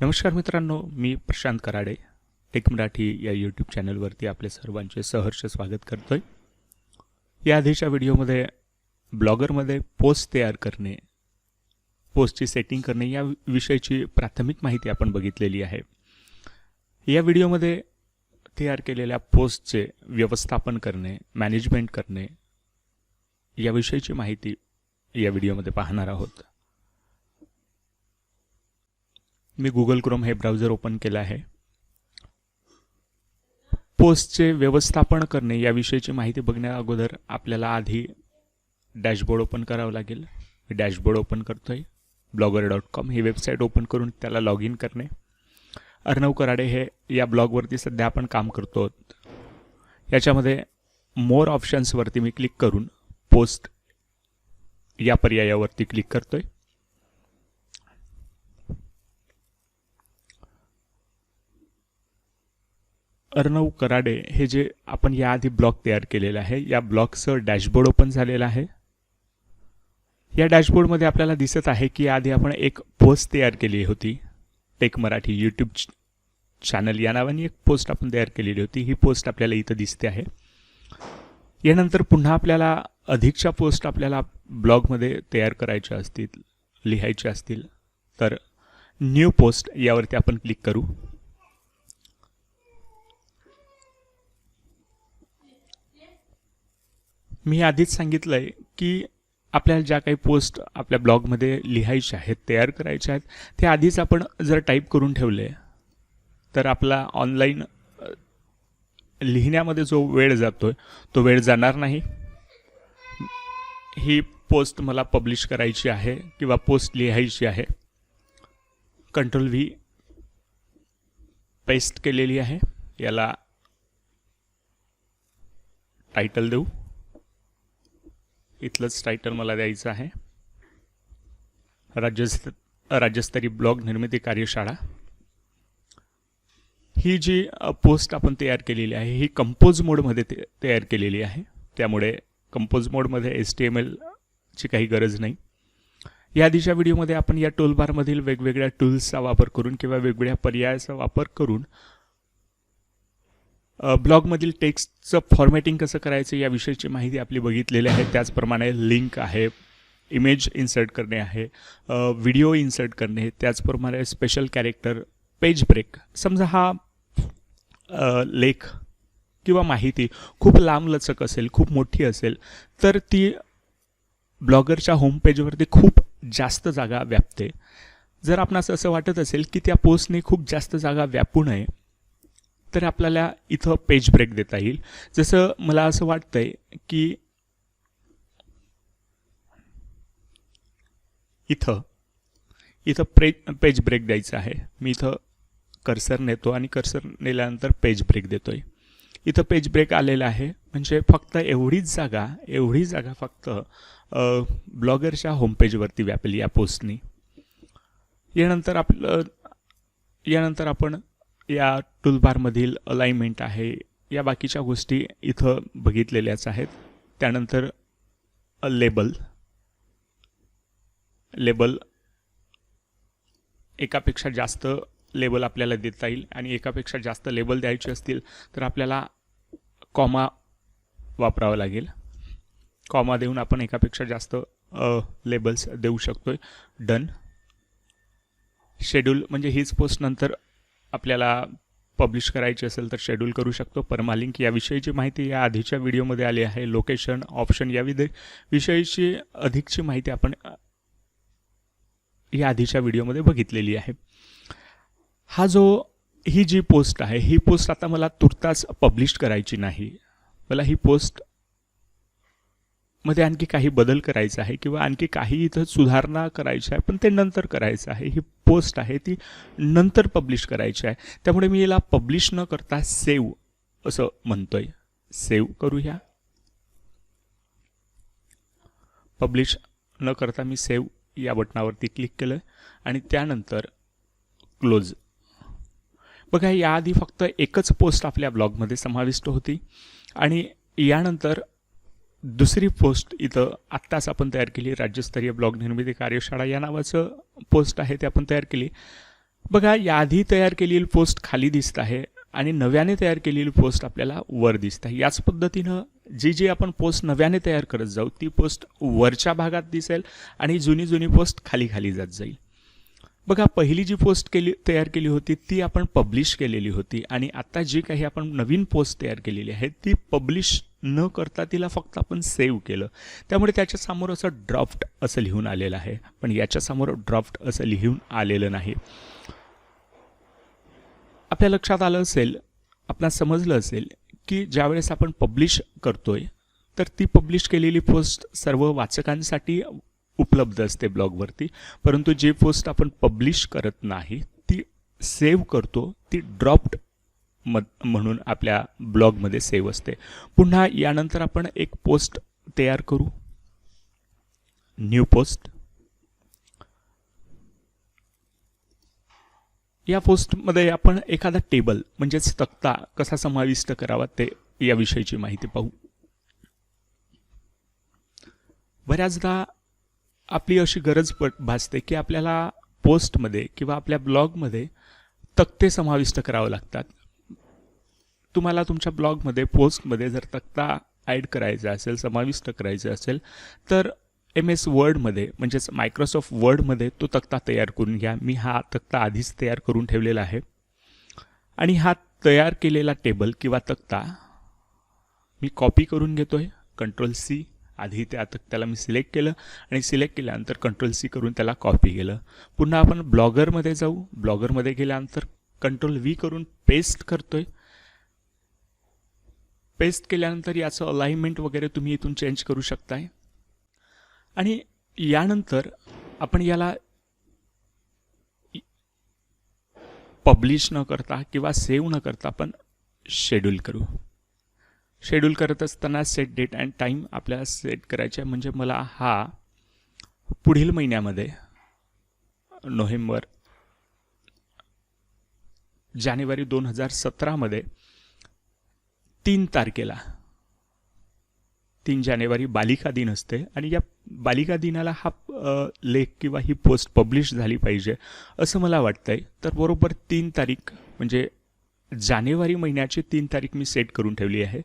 नमस्कार मित्रांनो मी प्रशांत कराडे. टेक मराठी या यूट्यूब चॅनलवरती आपले सर्वांचे सहर्ष स्वागत करतो आहे या आधीच्या व्हिडिओमध्ये ब्लॉगरमध्ये पोस्ट तयार करणे पोस्टची सेटिंग करणे या विषयीची प्राथमिक माहिती आपण बघितलेली आहे. या व्हिडिओमध्ये तयार केलेल्या पोस्टचे व्यवस्थापन करणे मॅनेजमेंट करणे याविषयीची माहिती या व्हिडिओमध्ये पाहणार आहोत. मी गुगल क्रोम हे ब्राउझर ओपन केलं आहे. पोस्टचे व्यवस्थापन करणे याविषयीची माहिती बघण्या अगोदर आपल्याला आधी डॅशबोर्ड ओपन करावं लागेल. मी डॅशबोर्ड ओपन करतो आहे ब्लॉगर डॉट कॉम ही वेबसाईट ओपन करून त्याला लॉग इन करणे. अर्णव कराडे हे या ब्लॉगवरती सध्या आपण काम करतो आहोत. याच्यामध्ये मोर ऑप्शन्सवरती मी क्लिक करून पोस्ट या पर्यायावरती क्लिक करतो आहे अर्णव कराडे हे जे आपण याआधी ब्लॉग तयार केलेलं आहे या ब्लॉगचं डॅशबोर्ड ओपन झालेलं आहे. या डॅशबोर्डमध्ये आपल्याला दिसत आहे की आधी आपण एक पोस्ट तयार केली होती. टेक मराठी यूट्यूब चॅनल या नावाने एक पोस्ट आपण तयार केलेली होती. ही पोस्ट आपल्याला इथं दिसते आहे. यानंतर पुन्हा आपल्याला अधिकच्या पोस्ट आपल्याला ब्लॉगमध्ये तयार करायच्या असतील लिहायच्या असतील तर न्यू पोस्ट यावरती आपण क्लिक करू. मी आधीच सांगितलं आहे की आपल्याला ज्या काही पोस्ट आपल्या ब्लॉगमध्ये लिहायच्या आहेत तयार करायच्या आहेत ते आधीच आपण जर टाईप करून ठेवले तर आपला ऑनलाईन लिहिण्यामध्ये जो वेळ जातो आहे तो वेळ जाणार नाही. ही पोस्ट मला पब्लिश करायची आहे किंवा पोस्ट लिहायची आहे. कंट्रोल व्ही पेस्ट केलेली आहे. याला टायटल देऊ. इथलंच टायटल मला द्यायचं आहे. राज्यस्त राज्यस्तरीय ब्लॉग निर्मिती कार्यशाळा. ही जी पोस्ट आपण तयार केलेली आहे ही कंपोज मोडमध्ये ते तयार केलेली आहे. त्यामुळे कंपोज मोडमध्ये एस टी एम एलची काही गरज नाही. या आधीच्या व्हिडिओमध्ये आपण या टोलबारमधील वेगवेगळ्या टूल्सचा वापर करून किंवा वेगवेगळ्या पर्यायाचा वापर करून ब्लॉगमधील टेक्स्टचं फॉर्मॅटिंग कसं करायचं याविषयीची माहिती आपली बघितलेली आहे. त्याचप्रमाणे लिंक आहे इमेज इन्सर्ट करणे आहे व्हिडिओ इन्सर्ट करणे त्याचप्रमाणे स्पेशल कॅरेक्टर पेज ब्रेक समजा हा लेख किंवा माहिती खूप लांबलचक असेल खूप मोठी असेल तर ती ब्लॉगरच्या होमपेजवरती खूप जास्त जागा व्यापते. जर आपणास असं वाटत असेल की त्या पोस्टने खूप जास्त जागा व्यापू नये तर आपल्याला इथं पेज ब्रेक देता येईल. जसं मला असं वाटतंय की इथं इथं प्रे पेज ब्रेक द्यायचं आहे. मी इथं कर्सर नेतो आणि कर्सर नेल्यानंतर पेज ब्रेक देतो आहे इथं पेज ब्रेक आलेला आहे. म्हणजे फक्त एवढीच जागा एवढी जागा फक्त ब्लॉगरच्या होमपेजवरती व्यापली या पोस्टनी यानंतर आपलं यानंतर आपण या टूलबारमधील अलाइनमेंट आहे. या बाकीच्या गोष्टी इथं बघितलेल्याच आहेत. त्यानंतर लेबल लेबल एकापेक्षा जास्त लेबल आपल्याला देता येईल आणि एकापेक्षा जास्त लेबल द्यायचे असतील तर आपल्याला कॉमा वापरावं लागेल. कॉमा देऊन आपण एकापेक्षा जास्त लेबल्स देऊ शकतो आहे डन शेड्यूल म्हणजे हीच पोस्ट नंतर आपल्याला पब्लिश करायची असेल तर शेड्यूल करू शकतो. परमालिंक याविषयीची माहिती या आधीच्या व्हिडिओमध्ये आली आहे लोकेशन ऑप्शन या विषयीची अधिकची माहिती आपण या आधीच्या व्हिडिओमध्ये बघितलेली आहे. हा जो ही जी पोस्ट आहे ही पोस्ट आता मला तुर्तास पब्लिश करायची नाही. मला ही पोस्टमध्ये आणखी काही बदल करायचा आहे किंवा आणखी काही इथं सुधारणा करायची आहे पण ते नंतर करायचं आहे. ही पोस्ट आहे ती नंतर पब्लिश करायची आहे. त्यामुळे मी याला पब्लिश न करता सेव असं म्हणतोय. सेव करूया. पब्लिश न करता मी सेव या बटनावरती क्लिक केलं आणि त्यानंतर क्लोज बघा याआधी फक्त एकच पोस्ट आपल्या ब्लॉगमध्ये समाविष्ट होती आणि यानंतर दुसरी पोस्ट इथं आत्ताच आपण तयार केली राज्यस्तरीय ब्लॉग निर्मिती कार्यशाळा या नावाचं पोस्ट आहे ते आपण तयार केली. बघा याआधी तयार केलेली पोस्ट खाली दिसत आहे आणि नव्याने तयार केलेली पोस्ट आपल्याला वर दिसत आहे. याच पद्धतीनं जी जी आपण पोस्ट नव्याने तयार करत जाऊ ती पोस्ट वरच्या भागात दिसेल आणि जुनी जुनी पोस्ट खाली खाली जात जाईल. बघा पहिली जी पोस्ट केली तयार केली होती ती आपण पब्लिश केलेली होती आणि आत्ता जी काही आपण नवीन पोस्ट तयार केलेली आहे ती पब्लिश न करता तिला फक्त आपण सेव्ह केलं. त्यामुळे त्याच्यासमोर असं ड्राफ्ट असं लिहून आलेलं आहे. पण याच्यासमोर ड्राफ्ट असं लिहून आलेलं नाही. आपल्या लक्षात आलं असेल आपणास समजलं असेल की ज्यावेळेस आपण पब्लिश करतोय तर ती पब्लिश केलेली पोस्ट सर्व वाचकांसाठी उपलब्ध असते ब्लॉगवरती परंतु जे पोस्ट आपण पब्लिश करत नाही ती सेव्ह करतो ती ड्रॉप्ड म म्हणून आपल्या ब्लॉगमध्ये सेव्ह असते. पुन्हा यानंतर आपण एक पोस्ट तयार करू. New post. या पोस्टमध्ये आपण एखादा टेबल म्हणजेच तक्ता कसा समाविष्ट करावा ते याविषयीची माहिती पाहू. बऱ्याचदा आपली अशी गरज पड भासते की आपल्याला पोस्टमध्ये किंवा आपल्या ब्लॉगमध्ये तक्ते समाविष्ट करावं लागतात. तुम्हाला तुमच्या ब्लॉगमध्ये पोस्टमध्ये जर तक्ता ॲड करायचा असेल समाविष्ट करायचा असेल तर एम एस वर्डमध्ये म्हणजेच मायक्रोसॉफ्ट वर्डमध्ये तो तक्ता तयार करून घ्या. मी हा तक्ता आधीच तयार करून ठेवलेला आहे. आणि हा तयार केलेला टेबल किंवा तक्ता मी कॉपी करून घेतो आहे कंट्रोल सी आधी त्या तक्त्याला मी सिलेक्ट केलं आणि सिलेक्ट केल्यानंतर कंट्रोल सी करून त्याला कॉपी केलं. पुन्हा आपण ब्लॉगरमध्ये जाऊ. ब्लॉगरमध्ये गेल्यानंतर कंट्रोल व्ही करून पेस्ट करतो आहे पेस्ट केल्यानंतर याचं अलाइनमेंट वगैरे तुम्ही इथून चेंज करू शकताय. आणि यानंतर आपण याला पब्लिश न करता किंवा सेव्ह न करता आपण शेड्यूल करू. शेड्यूल करत असताना सेट डेट अँड टाईम आपल्याला सेट करायचे आहे. म्हणजे मला हा पुढील महिन्यामध्ये नोव्हेंबर जानेवारी दोन हजार सतरामध्ये तीन तारखेला. तीन जानेवारी बालिका दिन असते आणि या बालिका दिनाला हा लेख किंवा ही पोस्ट पब्लिश झाली पाहिजे असं मला वाटतं आहे तर बरोबर तीन तारीख म्हणजे जानेवारी महिन्याची तीन तारीख मी सेट करून ठेवली आहे.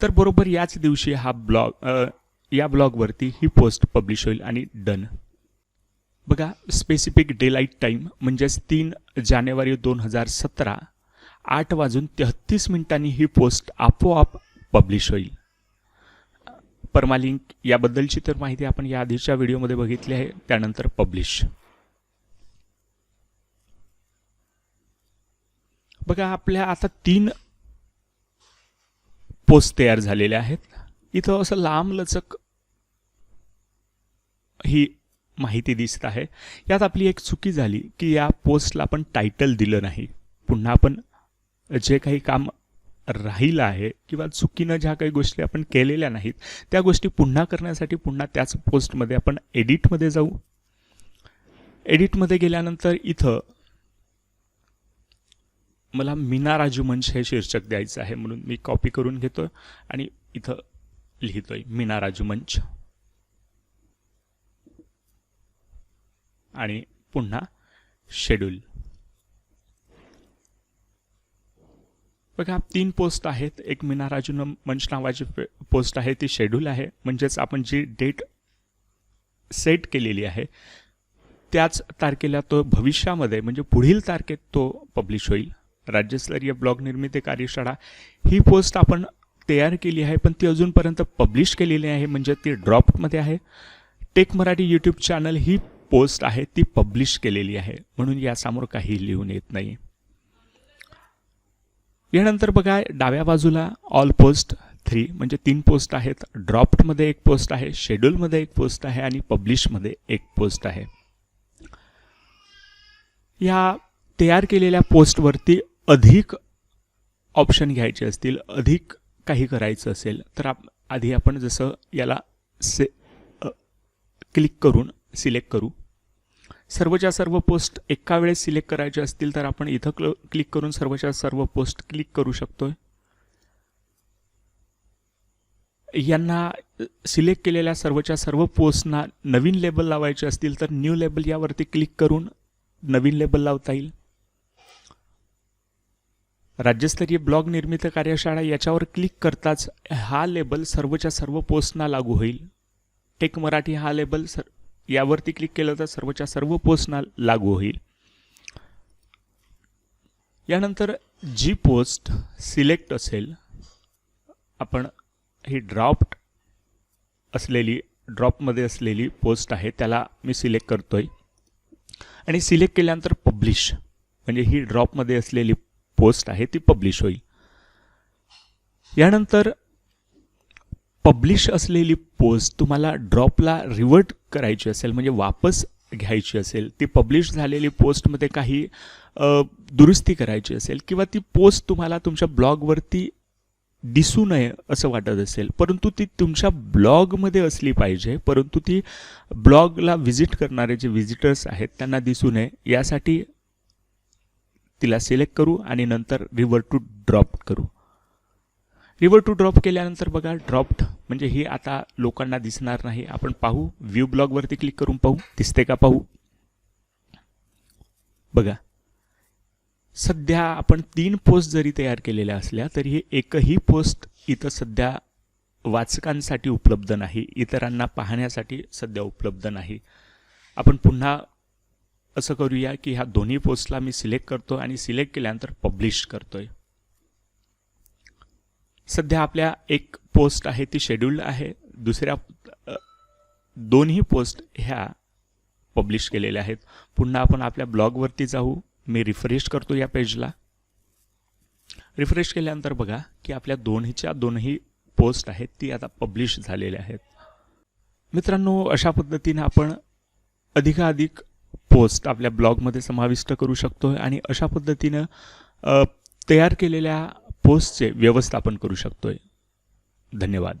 तर बरोबर याच दिवशी हा ब्लॉग या ब्लॉगवरती ही पोस्ट पब्लिश होईल आणि डन. बघा स्पेसिफिक डेलाईट टाईम म्हणजेच तीन जानेवारी दोन हजार सतरा आठ वाजून तेहत्तीस मिनिटांनी ही पोस्ट आपोआप पब्लिश होईल. परमालिंक याबद्दलची तर माहिती आपण या आधीच्या व्हिडिओमध्ये बघितली आहे त्यानंतर पब्लिश बघा आपल्या आता तीन पोस्ट तयार झालेल्या आहेत. इथं असं लांब लचक ही माहिती दिसत आहे. यात आपली एक चुकी झाली की या पोस्टला आपण टायटल दिलं नाही. पुन्हा आपण जे काही काम राहिलं आहे किंवा चुकीनं ज्या काही गोष्टी आपण केलेल्या नाहीत त्या गोष्टी पुन्हा करण्यासाठी पुन्हा त्याच पोस्टमध्ये आपण एडिटमध्ये जाऊ. एडिटमध्ये गेल्यानंतर इथं मला मीना राजू मंच हे शीर्षक द्यायचं आहे म्हणून मी कॉपी करून घेतो आणि इथं लिहितोय मीना राजू मंच. आणि पुन्हा शेड्यूल बघा तीन पोस्ट आहेत. एक मीना राजून मंच नावाची पोस्ट आहे. ती शेड्यूल आहे. म्हणजेच आपण जी डेट सेट केलेली आहे त्याच तारखेला तो भविष्यामध्ये म्हणजे पुढील तारखेत तो पब्लिश होईल. राज्यस्तरीय ब्लॉग निर्मिती कार्यशाळा ही पोस्ट आपण तयार केली आहे पण ती अजूनपर्यंत पब्लिश केलेली आहे म्हणजे ती ड्रॉपमध्ये आहे. टेक मराठी यूट्यूब चॅनल ही पोस्ट आहे ती पब्लिश केलेली आहे. म्हणून यासमोर काही लिहून येत नाही. यानंतर बघा डाव्या बाजूला ऑल पोस्ट थ्री म्हणजे तीन पोस्ट आहेत. ड्रॉप्टमध्ये एक पोस्ट आहे शेड्यूलमध्ये एक पोस्ट आहे आणि पब्लिशमध्ये एक पोस्ट आहे. या तयार केलेल्या पोस्टवरती अधिक ऑप्शन घ्यायचे असतील अधिक काही करायचं असेल तर आप आधी आपण जसं याला से क्लिक करून सिलेक्ट करू. सर्वच्या सर्व पोस्ट एका वेळेस सिलेक्ट करायचे असतील तर आपण इथं क्ल क्लिक करून सर्वच्या सर्व पोस्ट क्लिक करू शकतो यांना सिलेक्ट केलेल्या सर्वच्या सर्व पोस्टना नवीन लेबल लावायचे असतील तर न्यू लेबल यावरती क्लिक करून नवीन लेबल लावता येईल. राज्यस्तरीय ब्लॉग निर्मित कार्यशाळा याच्यावर क्लिक करताच हा लेबल सर्वच्या सर्व पोस्टना लागू होईल. टेक मराठी हा लेबल सर यावरती क्लिक केलं तर सर्वच्या सर्व पोस्टना लागू होईल. यानंतर जी पोस्ट सिलेक्ट असेल आपण ही ड्रॉप्ट असलेली ड्रॉपमध्ये असलेली पोस्ट आहे त्याला मी सिलेक्ट करतो आहे आणि सिलेक्ट केल्यानंतर पब्लिश म्हणजे ही ड्रॉपमध्ये असलेली पोस्ट आहे ती पब्लिश होईल. यानंतर पब्लिश असलेली पोस्ट तुम्हाला ड्रॉपला रिवर्ट करायची असेल म्हणजे वापस घ्यायची असेल ती पब्लिश झालेली पोस्टमध्ये काही दुरुस्ती करायची असेल किंवा ती पोस्ट तुम्हाला तुमच्या ब्लॉगवरती दिसू नये असं वाटत असेल परंतु ती तुमच्या ब्लॉगमध्ये असली पाहिजे परंतु ती ब्लॉगला व्हिजिट करणारे जे व्हिजिटर्स आहेत त्यांना दिसू नये यासाठी तिला सिलेक्ट करू आणि नंतर रिव्हर टू ड्रॉप करू. रिवर टू ड्रॉप केल्यानंतर बघा ड्रॉप्ड म्हणजे ही आता लोकांना दिसणार नाही. आपण पाहू व्ह्यू ब्लॉगवरती क्लिक करून पाहू. दिसते का पाहू? बघा. सध्या आपण तीन पोस्ट जरी तयार केलेल्या असल्या तरी हे एकही पोस्ट इथं सध्या वाचकांसाठी उपलब्ध नाही. इतरांना पाहण्यासाठी सध्या उपलब्ध नाही. आपण पुन्हा असं करूया की ह्या दोन्ही पोस्टला मी सिलेक्ट करतो आणि सिलेक्ट केल्यानंतर पब्लिश करतो आहे सध्या आपल्या एक पोस्ट आहे ती शेड्यूल्ड आहे. दुसऱ्या दोन्ही पोस्ट ह्या पब्लिश केलेल्या आहेत. पुन्हा आपण आपल्या ब्लॉगवरती जाऊ. मी रिफ्रेश करतो या पेजला रिफ्रेश केल्यानंतर बघा की आपल्या दोन्हीच्या दोनही पोस्ट आहेत ती आता पब्लिश झालेल्या आहेत. मित्रांनो अशा पद्धतीने आपण अधिकाधिक पोस्ट आपल्या ब्लॉगमध्ये समाविष्ट करू शकतो आणि अशा पद्धतीनं तयार केलेल्या पोस्टचे व्यवस्थापन करू शकतोय. धन्यवाद.